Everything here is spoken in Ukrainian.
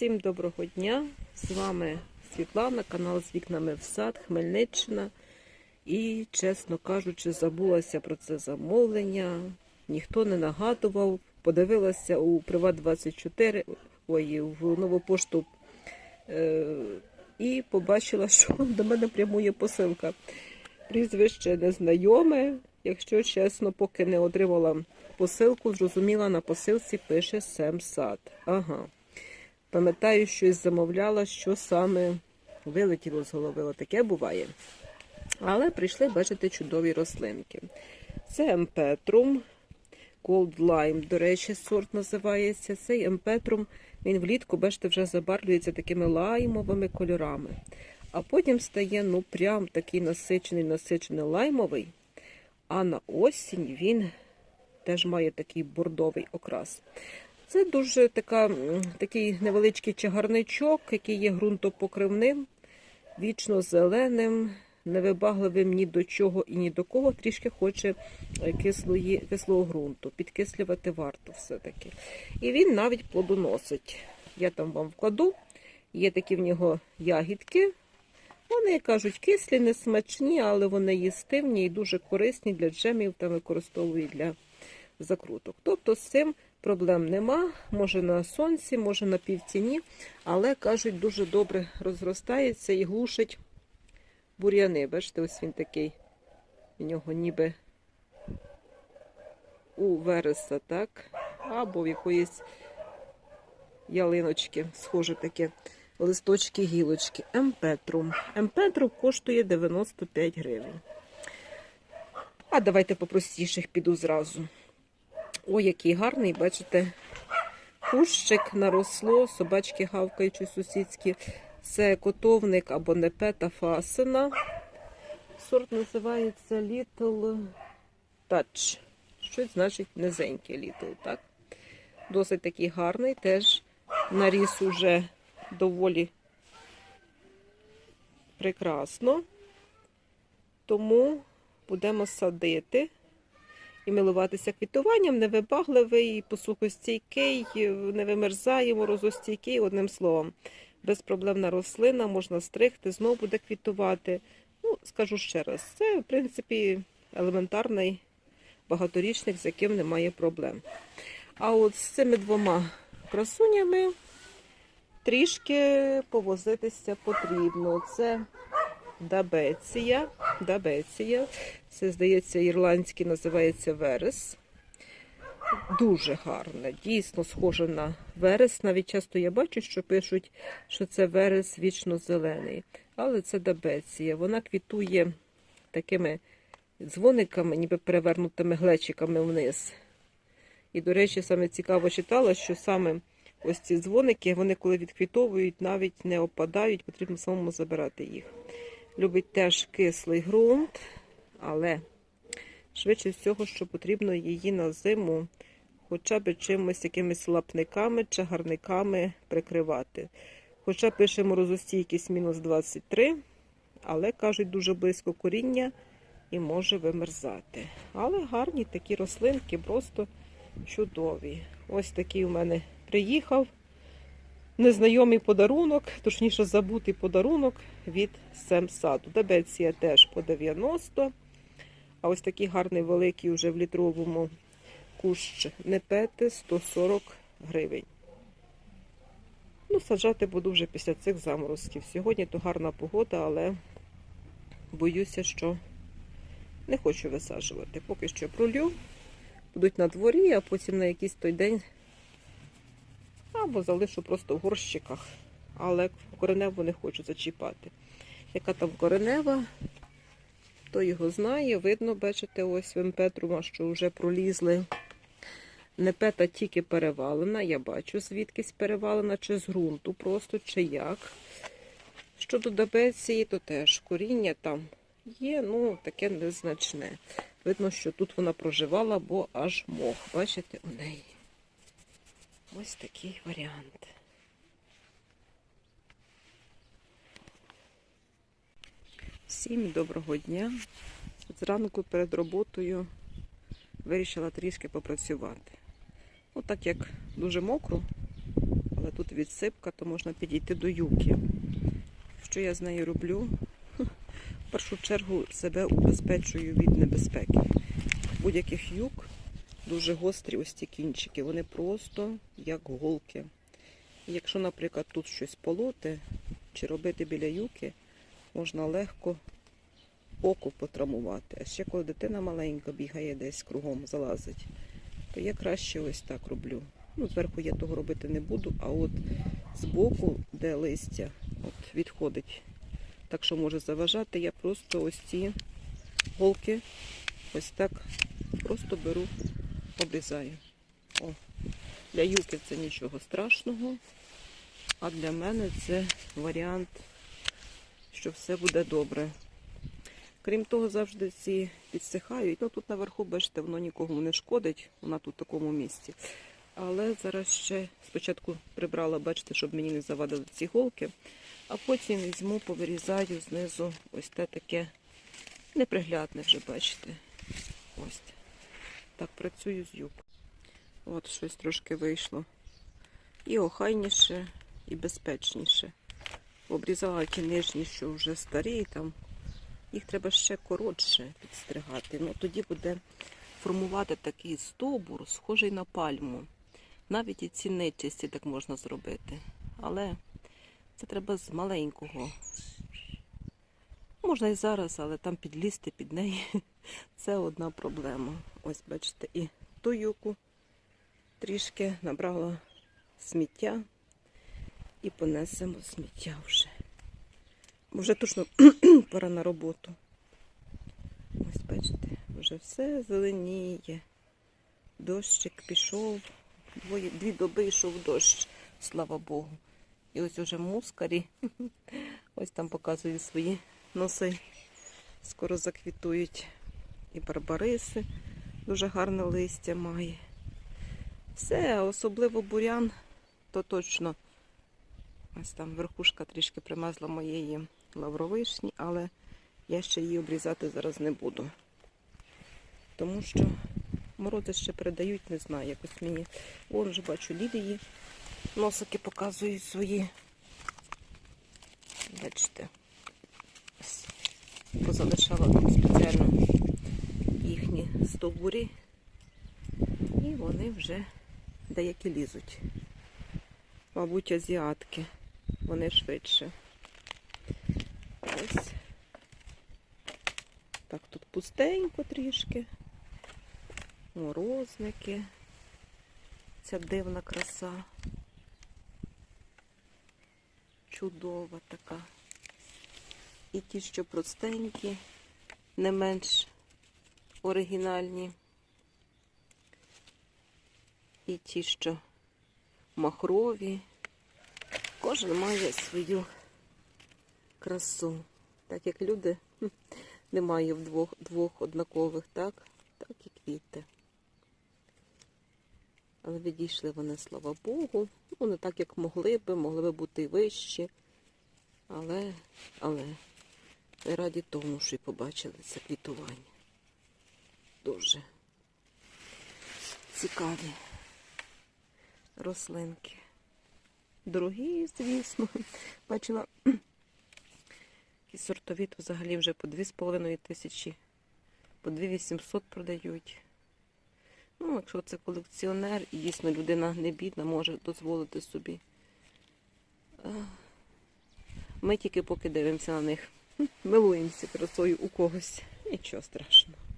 Всім доброго дня! З вами Світлана, канал з вікнами в сад, Хмельниччина. І, чесно кажучи, забулася про це замовлення. Ніхто не нагадував. Подивилася у Приват 24 ой, в нову пошту е, і побачила, що до мене прямує посилка. Прізвище незнайоме. Якщо чесно, поки не отримала посилку, зрозуміла, на посилці пише Семсад. Ага. Пам'ятаю, щось замовляла, що саме вилетіло з голови. Отаке буває. Але прийшли, бачите, чудові рослинки. Це емпетрум, Cold Lime, до речі, сорт називається. Цей емпетрум, він влітку, бачите, вже забарвлюється такими лаймовими кольорами. А потім стає, ну, прям такий насичений, насичений лаймовий. А на осінь він теж має такий бордовий окрас. Це дуже така, такий невеличкий чагарничок, який є ґрунтопокривним, вічно зеленим, невибагливим ні до чого і ні до кого, трішки хоче е, кислої, кислого ґрунту. Підкислювати варто все-таки. І він навіть плодоносить. Я там вам вкладу. Є такі в нього ягідки. Вони кажуть, кислі, не смачні, але вони їстивні і дуже корисні для джемів та використовують для закруток. Тобто з цим проблем нема. Може на сонці, може на півтіні, але кажуть, дуже добре розростається і глушить бур'яни. Бачите, ось він такий. У нього ніби у вереса, так? Або в якоїсь ялиночки, схоже таке. Листочки гілочки. Емпетрум. Емпетрум коштує 95 гривень. А давайте по простіших піду зразу. Ой, який гарний, бачите, кущик наросло, собачки гавкаючи сусідські. Це котовник або непета фасина. Сорт називається Little Touch. Щось значить низенький Little, так? Досить такий гарний, теж наріс уже доволі прекрасно. Тому будемо садити і милуватися квітуванням, невибагливий, посухостійкий, не вимерзає, морозостійкий, одним словом. Безпроблемна рослина, можна стригти, знову буде квітувати. Ну, скажу ще раз, це, в принципі, елементарний багаторічник, з яким немає проблем. А от з цими двома красунями трішки повозитися потрібно. Це дабеція. Дабеція. Це, здається, ірландський називається верес. Дуже гарне, дійсно схоже на верес. Навіть часто я бачу, що пишуть, що це верес вічно-зелений. Але це дабеція. Вона квітує такими дзвониками, ніби перевернутими глечиками вниз. І, до речі, саме цікаво читала, що саме ось ці дзвоники, вони коли відквітовують, навіть не опадають, потрібно самому забирати їх. Любить теж кислий ґрунт, але швидше всього, що потрібно її на зиму хоча б чимось якимись лапниками, чагарниками прикривати. Хоча пише морозостійкість мінус 23, але кажуть, дуже близько коріння і може вимерзати. Але гарні такі рослинки, просто чудові. Ось такий у мене приїхав незнайомий подарунок, точніше забутий подарунок від Семсаду. Дебеція теж по 90. А ось такий гарний великий вже в літровому кущ непети 140 гривень. Ну, саджати буду вже після цих заморозків. Сьогодні то гарна погода, але боюся, що не хочу висаджувати. Поки що пролю, будуть на дворі, а потім на якийсь той день або залишу просто в горщиках, але кореневу не хочу зачіпати. Яка там коренева, хто його знає, видно, бачите, ось вимпетрума, що вже пролізли. Непета тільки перевалена, я бачу, звідкись перевалена, чи з ґрунту просто, чи як. Щодо дабеції, то теж коріння там є, ну, таке незначне. Видно, що тут вона проживала, бо аж мох. Бачите, у неї. Ось такий варіант. Всім доброго дня. Зранку перед роботою вирішила трішки попрацювати. Ну, так як дуже мокро, але тут відсипка, то можна підійти до юки. Що я з нею роблю? В першу чергу себе убезпечую від небезпеки. Будь-яких юк дуже гострі ось ці кінчики, вони просто як голки. Якщо, наприклад, тут щось полоти чи робити біля юки, можна легко око потравмувати. А ще коли дитина маленька бігає десь кругом, залазить, то я краще ось так роблю. Ну, зверху я того робити не буду, а от збоку, де листя от, відходить, так що може заважати, я просто ось ці голки ось так просто беру, обрізаю. О, для юки це нічого страшного, а для мене це варіант, що все буде добре. Крім того, завжди ці підсихають. Ну тут наверху, бачите, воно нікому не шкодить, вона тут в такому місці. Але зараз ще спочатку прибрала, бачите, щоб мені не завадили ці голки, а потім візьму, повирізаю знизу ось те таке неприглядне вже, бачите. Ось. Так працюю з юбкою. От щось трошки вийшло. І охайніше, і безпечніше. Обрізала ті нижні, що вже старі, там їх треба ще коротше підстригати. Ну тоді буде формувати такий стовбур, схожий на пальму. Навіть і ці нечисті так можна зробити. Але це треба з маленького. Можна і зараз, але там підлізти під неї це одна проблема. Ось бачите, і ту юку трішки набрала сміття і понесемо сміття вже. Вже точно пора на роботу. Ось бачите, вже все зеленіє. Дощик пішов. Двоє, дві доби йшов дощ, слава Богу. І ось уже мускарі. Ось там показую свої носи. Скоро заквітують і барбариси. Дуже гарне листя має. Все, особливо бурян, то точно. Ось там верхушка трішки примазла моєї лавровишні, але я ще її обрізати зараз не буду. Тому що морози ще передають, не знаю, якось мені. Вон вже бачу лілії. Носики показують свої. Бачите. Позалишала там спеціально стовбурі. І вони вже деякі лізуть. Мабуть, азіатки. Вони швидше. Ось. Так, тут пустенько трішки. Морозники. Ця дивна краса. Чудова така. І ті, що простенькі, не менш оригінальні. І ті, що махрові. Кожен має свою красу. Так як люди немає в двох, однакових, так? Так і квіти. Але відійшли вони, слава Богу. Ну, не так, як могли би, могли би бути і вищі. Але, але раді тому, що й побачили це квітування. Дуже цікаві рослинки. Дорогі, звісно. Бачила, які сортові, то взагалі вже по 2,5 тисячі, по 2800 продають. Ну, якщо це колекціонер і дійсно людина не бідна, може дозволити собі. Ми тільки поки дивимося на них. Милуємося красою у когось. Нічого страшного.